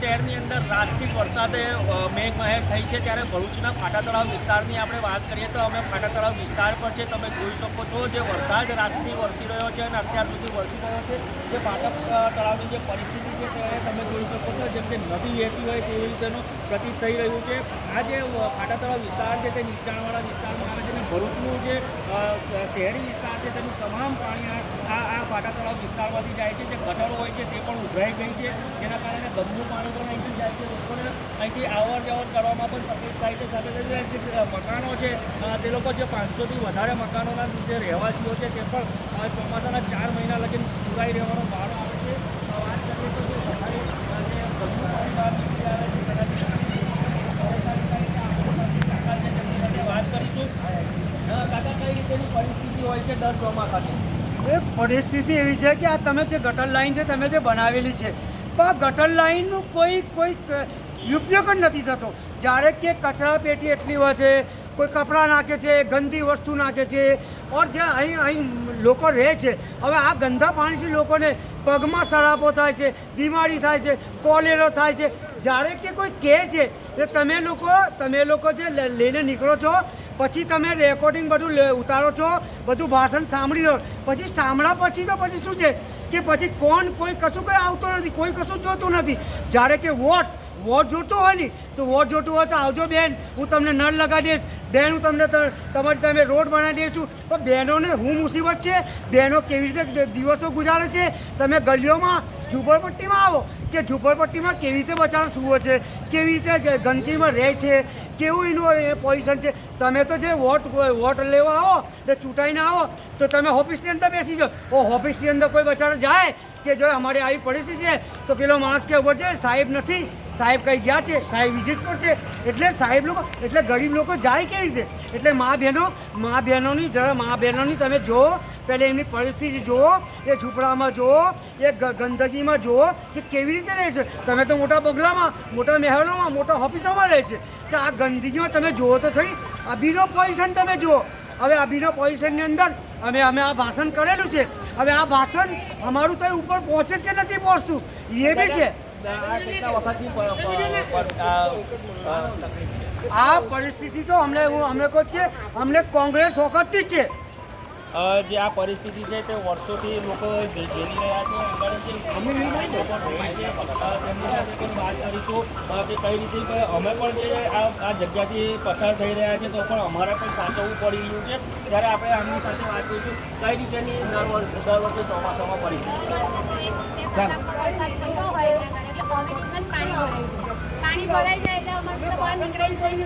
શહેરની અંદર રાતથી વરસાદે મેઘ મેઘમહેર થઈ છે ત્યારે ભરૂચના ફાટા તળાવ વિસ્તારની આપણે વાત કરીએ તો અમે ફાટા તળાવ વિસ્તાર પર છે, તમે જોઈ શકો છો જે વરસાદ રાતથી વરસી રહ્યો છે અને અત્યાર સુધી વરસી રહ્યો છે. જે ફાટા તળાવની જે પરિસ્થિતિ છે તે તમે જોઈ શકો છો, જેમ કે નદી વહેતી હોય તેવી રીતેનું પ્રતીત થઈ રહ્યું છે. આ જે ફાટા તળાવ વિસ્તાર છે તે નીચાણવાળા વિસ્તારમાં આવે છે અને ભરૂચનું જે શહેરી વિસ્તાર છે તેનું તમામ પાણી આ આ તળાવ વિસ્તારમાંથી જાય છે, જે ગટરો હોય છે તે પણ ઉભરાઈ ગઈ છે. જેના કારણે ગંદુ પાણી પણ અહીંથી જાય છે. લોકોને અહીંથી આવર જવર કરવામાં પણ તકલીફ થાય છે. સાથે સાથે જે મકાનો છે તે લોકો જે પાંચસોથી વધારે મકાનોના જે રહેવાસીઓ છે, તે પણ ચોમાસાના ચાર મહિના લગી પુરાઈ રહેવાનો વારો આવે છે. વાત કરીએ તો જે વધારે ગંદુ પાણી બહાર નીકળી આવે છે વાત કરીશું. કાકા, કઈ રીતેની પરિસ્થિતિ હોય છે દર ચોમાસાની? એ પરિસ્થિતિ એવી છે કે આ તમે જે ગટર લાઈન છે, તમે જે બનાવેલી છે, તો આ ગટર લાઈનનું કોઈ કોઈ ઉપયોગ જ નથી થતો. જ્યારે કે કચરા પેટી એટલી હોય છે કોઈ કપડાં નાખે છે, ગંદી વસ્તુ નાખે છે, ઓર જે અહીં અહીં લોકો રહે છે, હવે આ ગંદા પાણીથી લોકોને પગમાં સરાપો થાય છે, બીમારી થાય છે, કોલેરો થાય છે. જ્યારે કે કોઈ કહે છે કે તમે લોકો તમે લોકો જે લઈને નીકળો છો, પછી તમે રેકોર્ડિંગ બધું ઉતારો છો, બધું ભાષણ સાંભળી લો, પછી સાંભળ્યા પછી તો પછી શું છે? કે પછી કોણ, કોઈ કશું કંઈ આવતો નથી, કોઈ કશું જોતું નથી. જ્યારે કે વોટ વોટ જોતો હોય ને, તો વોટ જોતું હોય તો આવજો બેન, હું તમને નળ લગાવી દઈશ બેન, હું તમને તમારી તમે રોડ બનાવી દઈશું તો બહેનોને હું મુસીબત છે? બહેનો કેવી રીતે દિવસો ગુજારે છે? તમે ગલીઓમાં ઝૂંપડપટ્ટીમાં આવો કે ઝૂંપડપટ્ટીમાં કેવી રીતે બચાવ સુવો છે? કેવી રીતે ગંદકીમાં રહે છે? કેવું એનું પોઝિશન છે? તમે તો જે વોટ વોટ લેવા આવો તે ચૂંટાઈને આવો, તો તમે ઓફિસની અંદર બેસી જાઓ. ઓફિસની અંદર કોઈ બચારો જાય કે જો અમારી આવી પરિસ્થિતિ છે, તો પેલો માણસ કે ઊભો છે, સાહેબ નથી સાહેબ કઈ ગયા છે, સાહેબ વિઝિટ પર છે. એટલે સાહેબ લોકો, એટલે ગરીબ લોકો જાય કેવી રીતે? એટલે મા બહેનો, મા બહેનોની, જરા મા બહેનોની તમે જુઓ, પહેલે એમની પરિસ્થિતિ જુઓ, એ ઝૂંપડામાં જુઓ, એ ગંદકીમાં જુઓ, કે કેવી રીતે રહે છે? તમે તો મોટા બંગલામાં, મોટા મહેલોમાં, મોટા ઓફિસોમાં રહે છે. કે આ ગંદકીમાં તમે જુઓ તો સહી, અભિનો પોઝિશન તમે જુઓ. હવે અભિનો પોઝિશનની અંદર અમે અમે આ ભાષણ કરેલું છે. હવે આ ભાષણ અમારું તો ઉપર પહોંચે જ કે નથી પહોંચતું? એ બી છે. આ પરિસ્થિતિ તો અમને હું અમને કહું છું કે અમને કોંગ્રેસ વખતથી જ છે. જે આ પરિસ્થિતિ છે તે વર્ષોથી લોકો ઝેલી રહ્યા છે અમે પણ વાત કરીશું. કે કઈ રીતે અમે પણ જે આ આ જગ્યાથી પસાર થઈ રહ્યા છે તો પણ અમારે પણ સાચવવું પડી રહ્યું છે. ત્યારે આપણે આમની સાથે વાત કરીશું. કઈ રીતેની દર વર્ષે ચોમાસામાં પરિસ્થિતિ પાણી ભરાઈ જાય એટલે અમારે તો બહાર નીકળે જ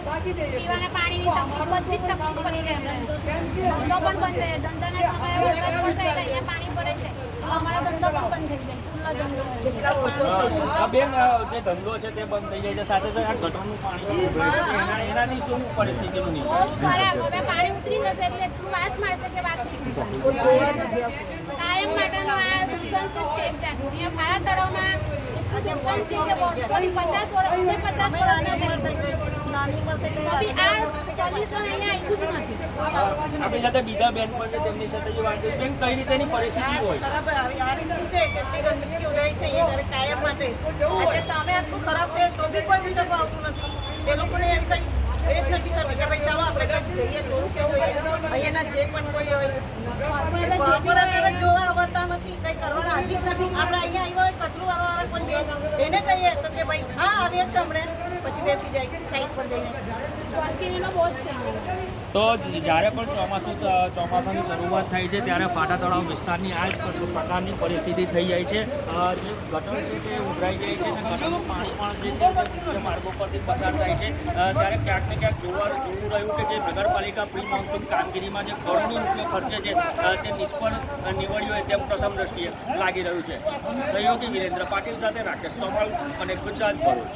પીવાના પાણીની તકલીફ બધી જ તકલીફ પડી જાય ધંધો પણ બંધ થઈ ધંધાના સમયે વરસાદ પણ થાય અહીંયા પાણી છે અમારો ધંધો પણ બંધ થઈ જાય. બેન જે ધંધો છે તે બંધ થઈ જાય છે. સાથે સાથે આ ગટરનું પાણી છે. શું પરિસ્થિતિ બહુ ખરાબ. હવે પાણી ઉતરી જશે એટલે એટલું વાસ મારશે કે વાત નહીં કાયમ માટેનો આ છે ફાળા તળાવમાં આપણી સાથે બીજા બેન પણ છે તેમની સાથે જે વાત કરી બેન કઈ રીતેની પરિસ્થિતિ હોય? ખરાબ આ રીતની છે કે ગંદકી ઉડાય છે અહીંયા ઘરે કાયમ માટે. આજે સામે આટલું ખરાબ છે તો બી કોઈ ઉચકવા આવતું નથી. એ લોકોને એમ કઈ એ જ નથી થતી કે ભાઈ ચાલો આપણે કંઈક જઈએ કે જોઈએ અહીંયાના જે પણ કોઈ હોય કોર્પોરેટર જોવા આવતા નથી કંઈ કરવા રાજી જ નથી. આપણે અહીંયા આવ્યા કોઈ એને કહીએ તો કે ભાઈ, હા આવ્યા છે હમણાં. પછી બેસી જાય સાઈડ પર જઈને. ચોરકીનો બહુ જ છે. તો જ્યારે પણ ચોમાસું ચોમાસાની શરૂઆત થાય છે, ત્યારે ફાટા તળાવ વિસ્તારની આ જ પ્રકારની પરિસ્થિતિ થઈ જાય છે. જે ગટર છે તે ઉભરાઈ જાય છે અને ગટરનું પાણી પણ જે છે માર્ગો પરથી પસાર થાય છે. ત્યારે ક્યાંક ને ક્યાંક જોવા, જોવું રહ્યું કે જે નગરપાલિકા પ્રી મોન્સૂન કામગીરીમાં જે કરોડો રૂપિયા ખર્ચે છે તે નિષ્ફળ નીવડ્યું હોય તેમ પ્રથમ દ્રષ્ટિએ લાગી રહ્યું છે. સહયોગી વિરેન્દ્ર પાટીલ સાથે રાકેશ સોમાલ અને ગુજરાત ભરૂચ.